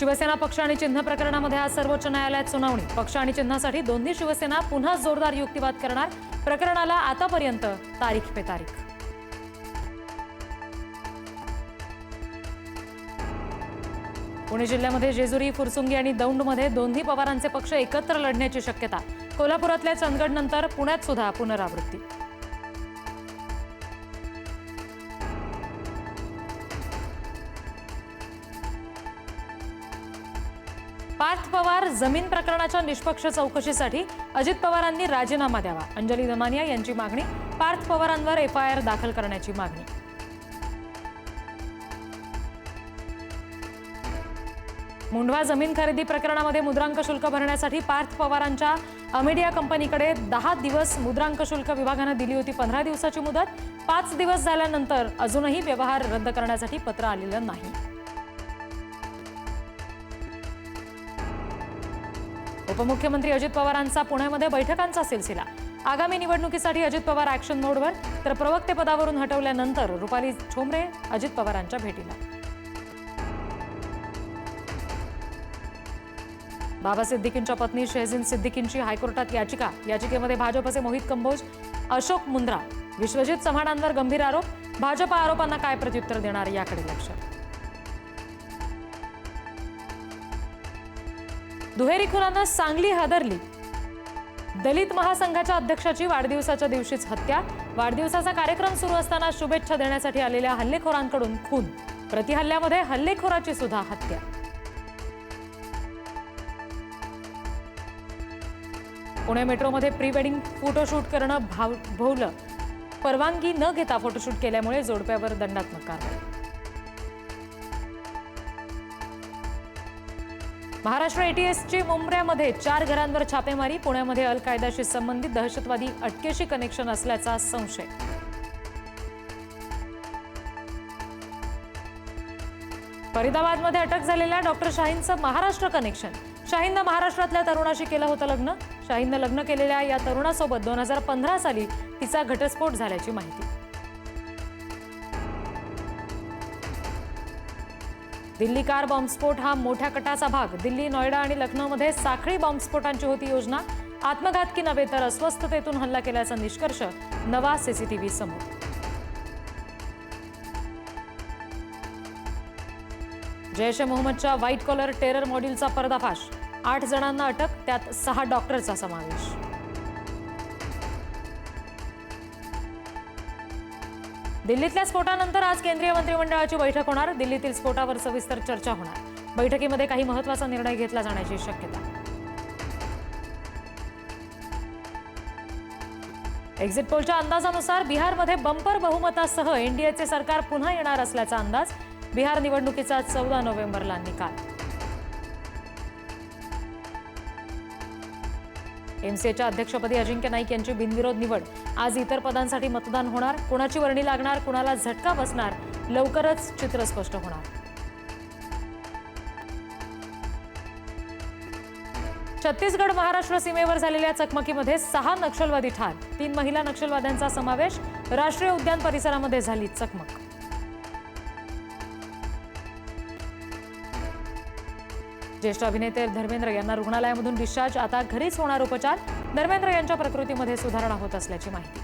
शिवसेना पक्ष आणि चिन्ह प्रकरणामध्ये आज सर्वोच्च न्यायालयात सुनावणी. पक्ष आणि चिन्हासाठी दोन्ही शिवसेना पुन्हा जोरदार युक्तिवाद करणार. प्रकरणाला आतापर्यंत तारीख पे तारीख. पुणे जिल्ह्यामध्ये जेजुरी फुरसुंगी आणि दौंडमध्ये दोन्ही पवारांचे पक्ष एकत्र लढण्याची शक्यता. कोल्हापुरातल्या चंदगडनंतर पुण्यात सुद्धा पुनरावृत्ती. पार्थ पवार जमीन प्रकरणाच्या निष्पक्ष चौकशीसाठी अजित पवारांनी राजीनामा द्यावा. अंजली दमानिया यांची मागणी पार्थ पवारांवर एफआयआर दाखल करण्याची मागणी. मुंढवा जमीन खरेदी प्रकरणामध्ये मुद्रांक शुल्क भरण्यासाठी पार्थ पवारांच्या अमेडिया कंपनीकडे दहा दिवस मुद्रांक शुल्क विभागानं दिली होती पंधरा दिवसाची मुदत. पाच दिवस झाल्यानंतर अजूनही व्यवहार रद्द करण्यासाठी पत्र आलेलं नाही. उपमुख्यमंत्री अजित पवारांचा पुण्यामध्ये बैठकांचा सिलसिला. आगामी निवडणुकीसाठी अजित पवार ऍक्शन मोडवर तर प्रवक्ते पदावरून हटवल्यानंतर रुपाली ठोंबरे अजित पवारांच्या भेटीला. बाबा सिद्दीकींच्या पत्नी शेहजीन सिद्दीकींची हायकोर्टात याचिका. याचिकेमध्ये भाजपचे मोहित कंबोज अशोक मुंद्रा विश्वजित चव्हाणांवर गंभीर आरोप. भाजपा आरोपांना काय प्रत्युत्तर देणार याकडे लक्ष? दुहेरी खुनानं सांगली हादरली. दलित महासंघाच्या अध्यक्षाची वाढदिवसाच्या दिवशीच हत्या. वाढदिवसाचा कार्यक्रम सुरू असताना शुभेच्छा देण्यासाठी आलेल्या हल्लेखोरांकडून खून. प्रतिहल्ल्यामध्ये हल्लेखोराची सुद्धा हत्या. पुणे मेट्रोमध्ये प्री वेडिंग फोटोशूट करणं भाव भोवलं. परवानगी न घेता फोटोशूट केल्यामुळे जोडप्यावर दंडात्मक कारवाई. महाराष्ट्र एटीएसची मुंबऱ्यामध्ये चार घरांवर छापेमारी पुण्यामध्ये अल कायदाशी संबंधित दहशतवादी अटकेशी कनेक्शन असल्याचा संशय. फरीदाबादमध्ये अटक झालेल्या डॉक्टर शाहीनचं महाराष्ट्र कनेक्शन शाहीननं महाराष्ट्रातल्या तरुणाशी केलं होतं लग्न. शाहीननं लग्न केलेल्या या तरुणासोबत दोन हजार पंधरा साली तिचा घटस्फोट झाल्याची माहिती. दिल्ली कार बॉम्बस्फोट हा मोठ्या कटाचा भाग. दिल्ली नोएडा आणि लखनौमध्ये साखळी बॉम्बस्फोटांची होती योजना. आत्मघातकी नव्हे तर अस्वस्थतेतून हल्ला केल्याचा निष्कर्ष नवा सीसीटीव्ही समोर. जैश ए मोहम्मदच्या व्हाईट कॉलर टेरर मॉड्यूलचा पर्दाफाश. आठ जणांना अटक त्यात सहा डॉक्टरचा समावेश. दिल्लीतल्या स्फोटानंतर आज केंद्रीय मंत्रिमंडळाची बैठक होणार. दिल्लीतील स्फोटावर सविस्तर चर्चा होणार. बैठकीमध्ये काही महत्त्वाचा निर्णय घेतला जाण्याची शक्यता. एक्झिट पोलच्या अंदाजानुसार बिहारमध्ये बंपर बहुमतासह एनडीएचे सरकार पुन्हा येणार असल्याचा अंदाज. बिहार निवडणुकीचा चौदा नोव्हेंबरला निकाल. एमसीएच्या अध्यक्षपदी अजिंक्य नाईक यांची बिनविरोध निवड. आज इतर पदांसाठी मतदान होणार. कुणाची वर्णी लागणार कुणाला झटका बसणार लवकरच चित्र स्पष्ट होणार. छत्तीसगड महाराष्ट्र सीमेवर झालेल्या चकमकीमध्ये सहा नक्षलवादी ठार. तीन महिला नक्षलवाद्यांचा समावेश. राष्ट्रीय उद्यान परिसरामध्ये झाली चकमक. ज्येष्ठ अभिनेते धर्मेंद्र यांना रुग्णालयामधून डिस्चार्ज आता घरीच होणार उपचार. धर्मेंद्र यांच्या प्रकृतीमध्ये सुधारणा होत असल्याची माहिती.